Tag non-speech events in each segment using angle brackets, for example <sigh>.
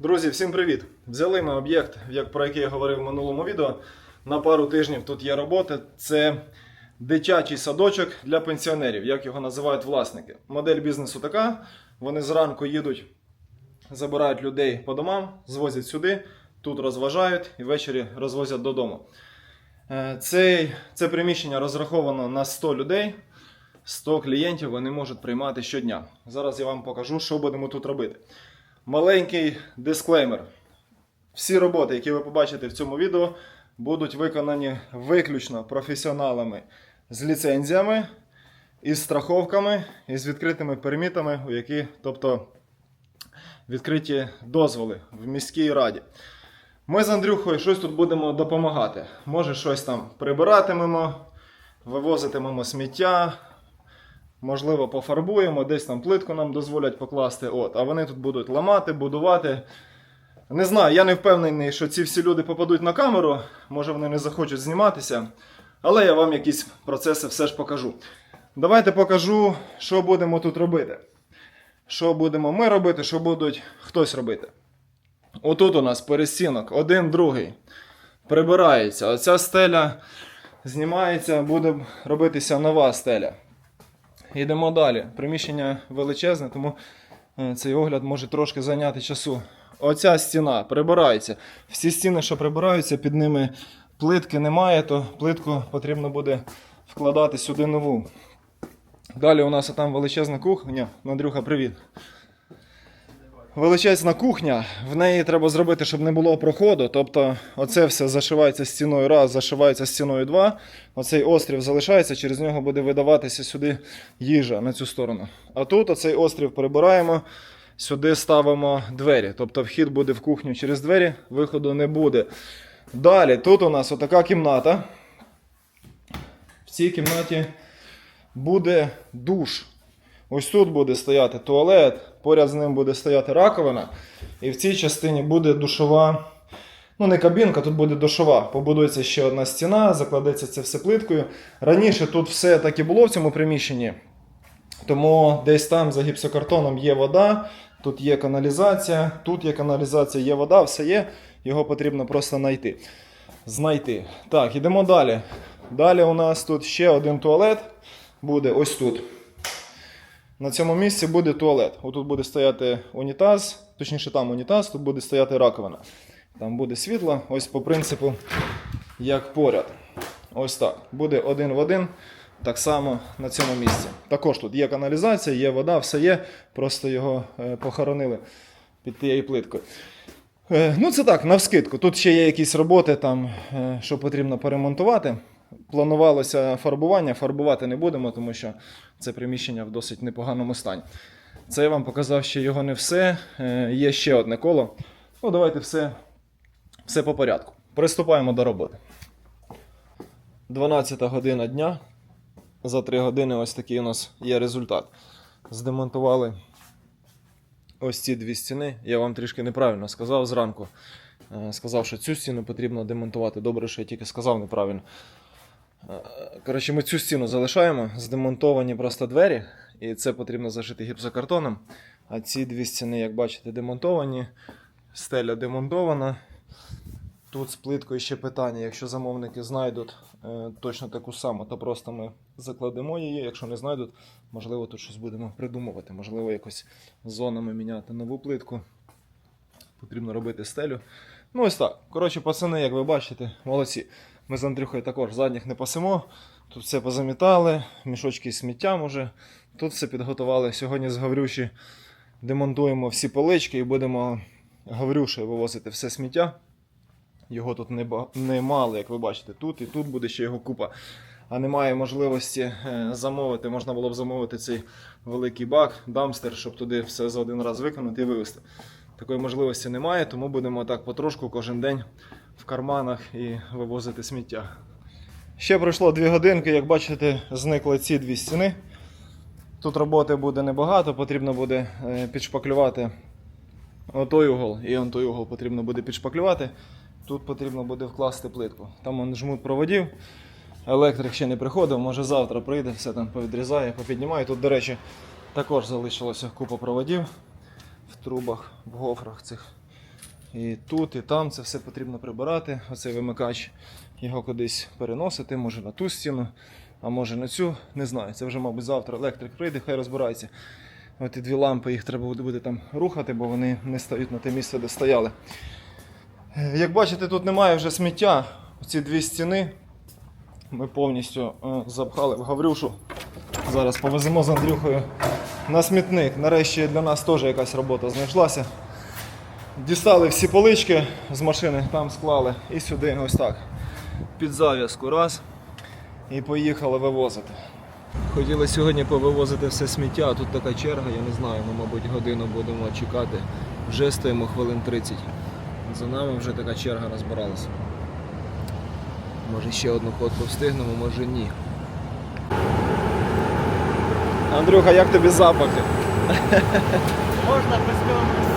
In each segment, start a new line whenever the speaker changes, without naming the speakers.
Друзі, всім привіт! Взяли ми об'єкт, про який я говорив в минулому відео. На пару тижнів тут є робота. Це дитячий садочок для пенсіонерів, як його називають власники. Модель бізнесу така: вони зранку їдуть, забирають людей по домам, звозять сюди, тут розважають і ввечері розвозять додому. Е, Цей, це приміщення розраховано на 100 людей. 100 клієнтів вони можуть приймати щодня. Зараз я вам покажу, що будемо тут робити. Маленький дисклеймер. Всі роботи, які ви побачите в цьому відео, будуть виконані виключно професіоналами з ліцензіями, із страховками і з відкритими пермітами, у які, тобто відкриті дозволи в міській раді. Ми з Андрюхою щось тут будемо допомагати. Може, щось там прибиратимемо, вивозитимемо сміття, можливо, пофарбуємо, десь там плитку нам дозволять покласти. От, а вони тут будуть ламати, будувати. Не знаю, я не впевнений, що ці всі люди попадуть на камеру. Може вони не захочуть зніматися. Але я вам якісь процеси все ж покажу. Давайте покажу, що будемо тут робити. Що будемо ми робити, що будуть хтось робити. Отут у нас перестінок, один, другий. Прибирається. Оця стеля знімається, буде робитися нова стеля. Йдемо далі. Приміщення величезне, тому е, цей огляд може трошки зайняти часу. Оця стіна прибирається. Всі стіни, що прибираються, під ними плитки немає, то плитку потрібно буде вкладати сюди нову. Далі у нас там величезна кухня. Андрюха, привіт. Величезна кухня, в неї треба зробити, щоб не було проходу. Тобто, оце все зашивається стіною раз, зашивається стіною два. Оцей острів залишається, через нього буде видаватися сюди їжа на цю сторону. А тут оцей острів прибираємо, сюди ставимо двері. Тобто вхід буде в кухню через двері, виходу не буде. Далі, тут у нас отака кімната. В цій кімнаті буде душ. Ось тут буде стояти туалет, поряд з ним буде стояти раковина, і в цій частині буде душова. Ну, не кабінка, тут буде душова. Побудується ще одна стіна, закладеться це все плиткою. Раніше тут все так і було в цьому приміщенні. Тому десь там за гіпсокартоном є вода, тут є каналізація, тут є каналізація, є вода, все є. Його потрібно просто знайти. Знайти. Так, йдемо далі. Далі у нас тут ще один туалет буде ось тут. На цьому місці буде туалет. Отут буде стояти унітаз, точніше там унітаз, тут буде стояти раковина. Там буде світло, ось по принципу, як поряд. Ось так. Буде один в один, так само на цьому місці. Також тут є каналізація, є вода, все є, просто його е, похоронили під тією плиткою. Е, Ну, це так, навскидку. Тут ще є якісь роботи, там, е, що потрібно поремонтувати. Планувалося фарбування, фарбувати не будемо, тому що це приміщення в досить непоганому стані. Це я вам показав ще його не все. Е, Є ще одне коло. Ну, давайте все, все по порядку. Приступаємо до роботи. 12 година дня. За 3 години ось такий у нас є результат. Здемонтували ось ці дві стіни. Я вам трішки неправильно сказав зранку. Е, Сказав, що цю стіну потрібно демонтувати. Добре, що я тільки сказав неправильно. Коротше, ми цю стіну залишаємо, здемонтовані просто двері, і це потрібно зашити гіпсокартоном. А ці дві стіни, як бачите, демонтовані, стеля демонтована. Тут з плиткою ще питання. Якщо замовники знайдуть е, точно таку саму, то просто ми закладемо її. Якщо не знайдуть, можливо, тут щось будемо придумувати. Можливо, якось зонами міняти нову плитку. Потрібно робити стелю. Ну, ось так. Коротше, пацани, як ви бачите, молодці. Ми з Андрюхою також задніх не пасемо. Тут все позамітали, мішочки з сміттям уже. Тут все підготували. Сьогодні з Гаврюші демонтуємо всі полички і будемо Гаврюшею вивозити все сміття. Його тут неба- немало, як ви бачите, тут і тут буде ще його купа. А немає можливості е, замовити. Можна було б замовити цей великий бак, дамстер, щоб туди все за один раз виконати і вивезти. Такої можливості немає, тому будемо так потрошку кожен день в карманах і вивозити сміття. Ще пройшло дві годинки, як бачите, зникли ці дві стіни. Тут роботи буде небагато, потрібно буде е, підшпаклювати отой угол і он той угол потрібно буде підшпаклювати. Тут потрібно буде вкласти плитку. Там он жмут проводів. Електрик ще не приходив, може завтра прийде, все там повідрізає, попіднімає. Тут, до речі, також залишилося купа проводів в трубах, в гофрах цих. І тут, і там це все потрібно прибирати. Оцей вимикач його кудись переносити, може на ту стіну, а може на цю. Не знаю. Це вже, мабуть, завтра електрик прийде, хай розбирається. От і дві лампи їх треба буде, там рухати, бо вони не стають на те місце, де стояли. Е, Як бачите, тут немає вже сміття. Ці дві стіни ми повністю е, запхали в Гаврюшу. Зараз повеземо з Андрюхою на смітник. Нарешті для нас теж якась робота знайшлася. Дістали всі полички з машини, там склали і сюди ось так. Під зав'язку раз. І поїхали вивозити. Хотіли сьогодні повивозити все сміття, а тут така черга, я не знаю, ми, мабуть, годину будемо чекати. Вже стоїмо хвилин 30. За нами вже така черга розбиралася. Може ще одну ходку встигнемо, може ні. Андрюха, як тобі запахи?
Можна без.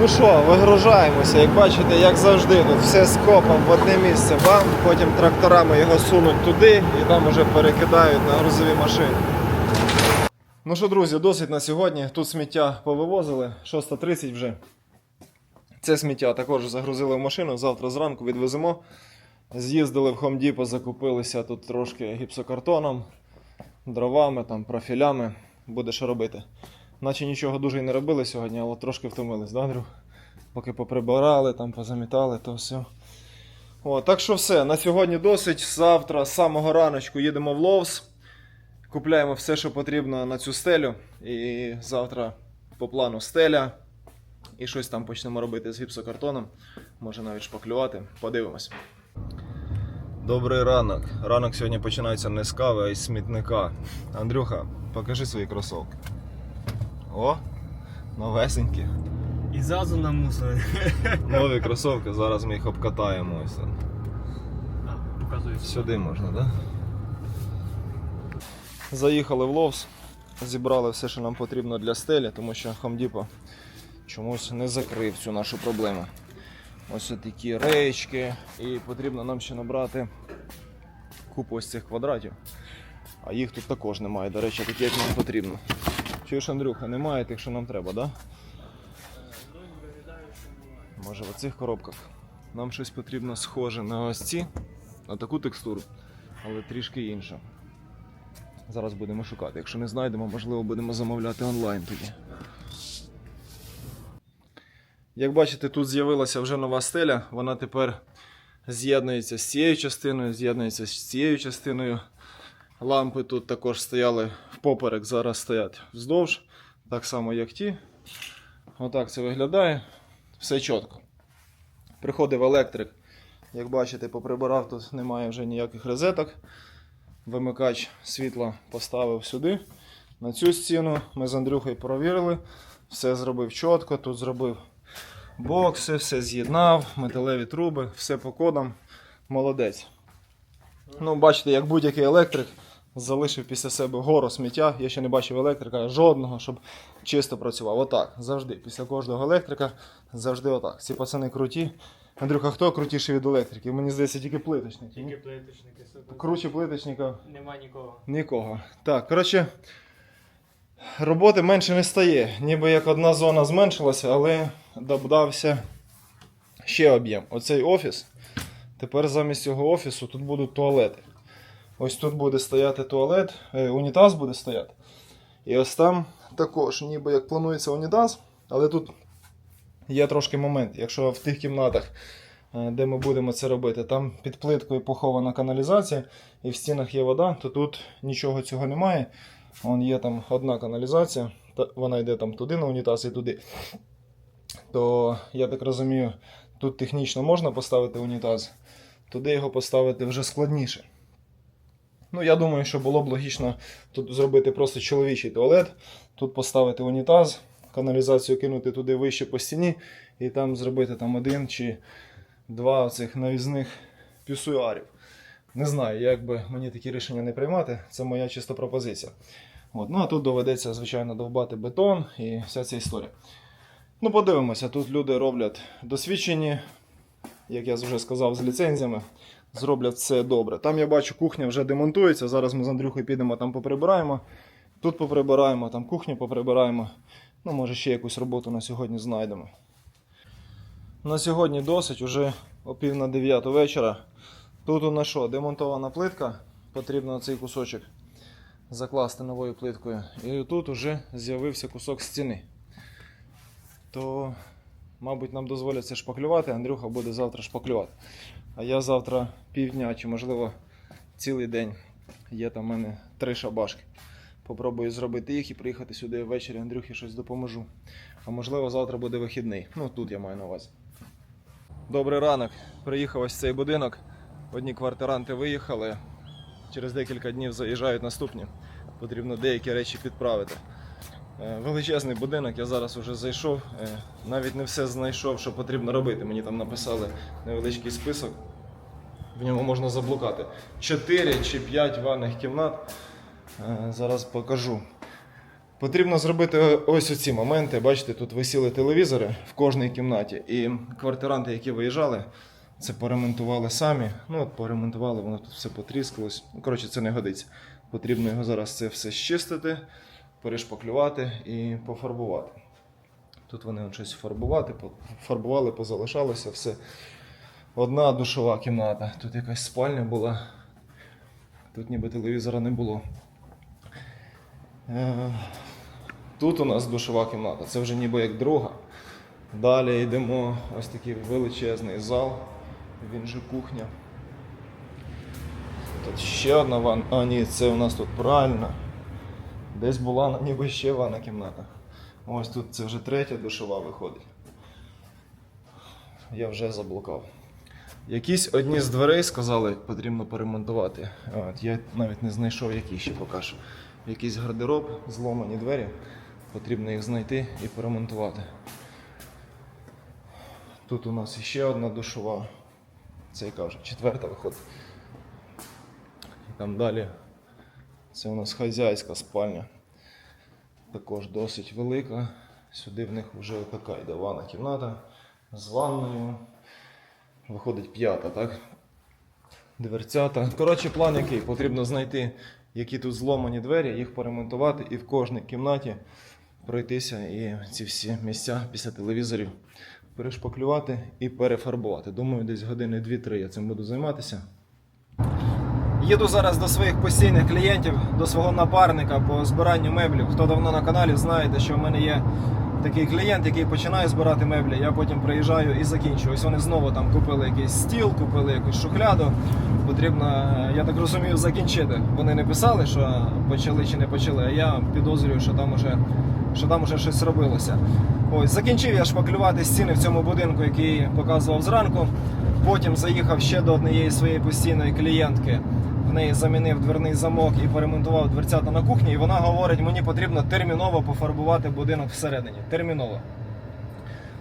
Ну що, вигружаємося. Як бачите, як завжди, тут все скопом в одне місце вам, потім тракторами його сунуть туди і там уже перекидають на грузові машини. Ну що, друзі, досить на сьогодні. Тут сміття повивозили, 6.30 вже. Це сміття також загрузили в машину, завтра зранку відвеземо. З'їздили в Depot, закупилися тут трошки гіпсокартоном, дровами, там, профілями. Буде що робити. Наче нічого дуже і не робили сьогодні, але трошки втомились, да, Андрю? Поки поприбирали, там позамітали, то все. О, так що все, на сьогодні досить. Завтра з самого раночку їдемо в Ловс. Купляємо все, що потрібно на цю стелю. І завтра по плану стеля. І щось там почнемо робити з гіпсокартоном. Може навіть шпаклювати. Подивимось. Добрий ранок. Ранок сьогодні починається не з кави, а із смітника. Андрюха, покажи свої кросовки. О, новесенькі.
І зразу на мусор. <laughs>
Нові кросовки, зараз ми їх обкатаємо. Ось.
А, показую.
Сюди можна, так? Да? Заїхали в Ловс, зібрали все, що нам потрібно для стелі, тому що Depot чомусь не закрив цю нашу проблему. Ось такі реєчки, і потрібно нам ще набрати купу ось цих квадратів. А їх тут також немає, до речі, такі, як нам потрібно. Чуєш, Андрюха, немає тих, що нам треба? Да? Може в оцих коробках. Нам щось потрібно схоже на ось ці, на таку текстуру, але трішки інша. Зараз будемо шукати. Якщо не знайдемо, можливо, будемо замовляти онлайн тоді. Як бачите, тут з'явилася вже нова стеля. Вона тепер з'єднується з цією частиною, з'єднується з цією частиною. Лампи тут також стояли впоперек, зараз стоять вздовж, так само як ті. Отак це виглядає. Все чітко. Приходив електрик. Як бачите, поприбирав, тут немає вже ніяких розеток. Вимикач світла поставив сюди. На цю стіну ми з Андрюхою провірили. Все зробив чітко, тут зробив бокси, все з'єднав, металеві труби, все по кодам. Молодець. Ну, бачите, як будь-який електрик залишив після себе гору сміття. Я ще не бачив електрика жодного, щоб чисто працював. Отак, завжди. Після кожного електрика завжди отак. Ці пацани круті. Андрюха, хто крутіший від електриків? Мені здається, тільки плиточник.
Тільки плиточники.
Круче плиточника
Нема нікого.
Нікого. Так, коротше, роботи менше не стає. Ніби як одна зона зменшилася, але додався ще об'єм. Оцей офіс. Тепер замість цього офісу тут будуть туалети. Ось тут буде стояти туалет, е, унітаз буде стояти. І ось там також, ніби як планується унітаз, але тут є трошки момент. Якщо в тих кімнатах, е, де ми будемо це робити, там під плиткою похована каналізація, і в стінах є вода, то тут нічого цього немає. Вон є там одна каналізація, вона йде там туди на унітаз і туди. То я так розумію, тут технічно можна поставити унітаз, туди його поставити вже складніше. Ну, я думаю, що було б логічно тут зробити просто чоловічий туалет, тут поставити унітаз, каналізацію кинути туди вище по стіні, і там зробити там один чи два цих навізних пюсуарів. Не знаю, як би мені такі рішення не приймати, це моя чиста пропозиція. От. Ну а тут доведеться, звичайно, довбати бетон і вся ця історія. Ну, подивимося, тут люди роблять досвідчені, як я вже сказав, з ліцензіями. Зроблять все добре. Там я бачу, кухня вже демонтується. Зараз ми з Андрюхою підемо там поприбираємо. Тут поприбираємо, там кухню поприбираємо. Ну, може, ще якусь роботу на сьогодні знайдемо. На сьогодні досить, уже о пів на дев'яту вечора. Тут у нас що, демонтована плитка, потрібно цей кусочок закласти новою плиткою. І тут уже з'явився кусок стіни. То, мабуть, нам дозволять це шпаклювати, Андрюха буде завтра шпаклювати. А я завтра півдня чи, можливо, цілий день. Є там в мене три шабашки. Попробую зробити їх і приїхати сюди ввечері Андрюхі щось допоможу. А можливо, завтра буде вихідний. Ну, тут я маю на увазі. Добрий ранок. Приїхав ось цей будинок. Одні квартиранти виїхали. Через декілька днів заїжджають наступні. Потрібно деякі речі підправити. Е, Величезний будинок, я зараз вже зайшов. Е, Навіть не все знайшов, що потрібно робити. Мені там написали невеличкий список. В ньому можна заблукати. 4 чи 5 ванних кімнат. Е, Зараз покажу. Потрібно зробити ось оці моменти. Бачите, тут висіли телевізори в кожній кімнаті. І квартиранти, які виїжджали, це поремонтували самі. Ну, от поремонтували, воно тут все потріскалось. Ну, коротше, це не годиться. Потрібно його зараз це все щистити, перешпаклювати і пофарбувати. Тут вони щось фарбувати, фарбували, позалишалося все. Одна душова кімната. Тут якась спальня була. Тут ніби телевізора не було. Е, Тут у нас душова кімната, це вже ніби як друга. Далі йдемо ось такий величезний зал, він же кухня. Тут ще одна ванна. А, ні, це у нас тут пральна. Десь була ніби ще ванна кімната. Ось тут це вже третя душова виходить. Я вже заблукав. Якісь одні з дверей сказали, потрібно поремонтувати. От, я навіть не знайшов, які ще покажу. Якийсь гардероб, зломані двері. Потрібно їх знайти і поремонтувати. Тут у нас ще одна душова. Це яка вже четверта виходить. І там далі. Це у нас хазяйська спальня. Також досить велика. Сюди в них вже така йде ванна кімната з ванною. Виходить п'ята, так? Дверцята. Коротше, план який. Потрібно знайти, які тут зломані двері, їх поремонтувати і в кожній кімнаті пройтися і ці всі місця після телевізорів перешпаклювати і перефарбувати. Думаю, десь години 2-3 я цим буду займатися. Їду зараз до своїх постійних клієнтів, до свого напарника по збиранню меблів. Хто давно на каналі, знаєте, що в мене є такий клієнт, який починає збирати меблі. Я потім приїжджаю і закінчую. Ось вони знову там купили якийсь стіл, купили якусь шухляду. Потрібно, е, я так розумію, закінчити. Вони не писали, що почали чи не почали, а я підозрюю, що там уже, що там уже щось робилося. Ось закінчив я шпаклювати стіни в цьому будинку, який показував зранку. Потім заїхав ще до однієї своєї постійної клієнтки. В неї замінив дверний замок і поремонтував дверцята на кухні. І вона говорить, мені потрібно терміново пофарбувати будинок всередині. Терміново.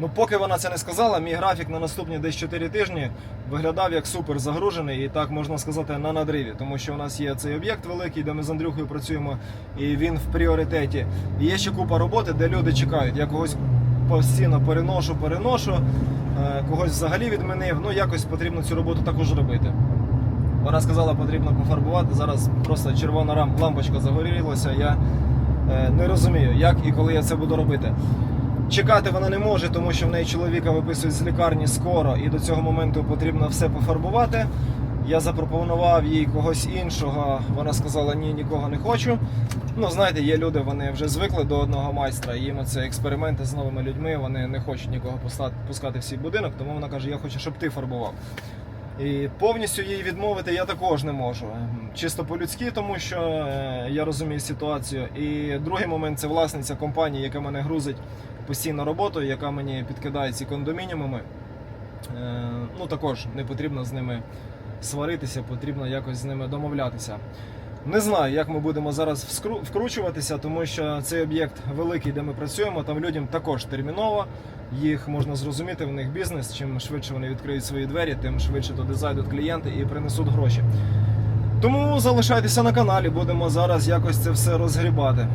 Ну, поки вона це не сказала, мій графік на наступні десь 4 тижні виглядав як супер загружений і так можна сказати на надриві, тому що у нас є цей об'єкт великий, де ми з Андрюхою працюємо, і він в пріоритеті. І є ще купа роботи, де люди чекають. Я когось постійно переношу, переношу, е, когось взагалі відмінив. Ну якось потрібно цю роботу також робити. Вона сказала, потрібно пофарбувати. Зараз просто червона лампочка загорілася. Я е, не розумію, як і коли я це буду робити. Чекати вона не може, тому що в неї чоловіка виписують з лікарні скоро, і до цього моменту потрібно все пофарбувати. Я запропонував їй когось іншого. Вона сказала, ні, нікого не хочу. Ну, знаєте, є люди, вони вже звикли до одного майстра. Їм це експерименти з новими людьми. Вони не хочуть нікого пускати в свій будинок, тому вона каже, я хочу, щоб ти фарбував. І повністю їй відмовити я також не можу. Чисто по-людськи, тому що е, я розумію ситуацію. І другий момент це власниця компанії, яка мене грузить постійно роботою, яка мені підкидає ці кондомініуми. Е, Ну також не потрібно з ними сваритися, потрібно якось з ними домовлятися. Не знаю, як ми будемо зараз вкручуватися, тому що цей об'єкт великий, де ми працюємо, там людям також терміново. Їх можна зрозуміти, в них бізнес. Чим швидше вони відкриють свої двері, тим швидше туди зайдуть клієнти і принесуть гроші. Тому залишайтеся на каналі, будемо зараз якось це все розгрібати.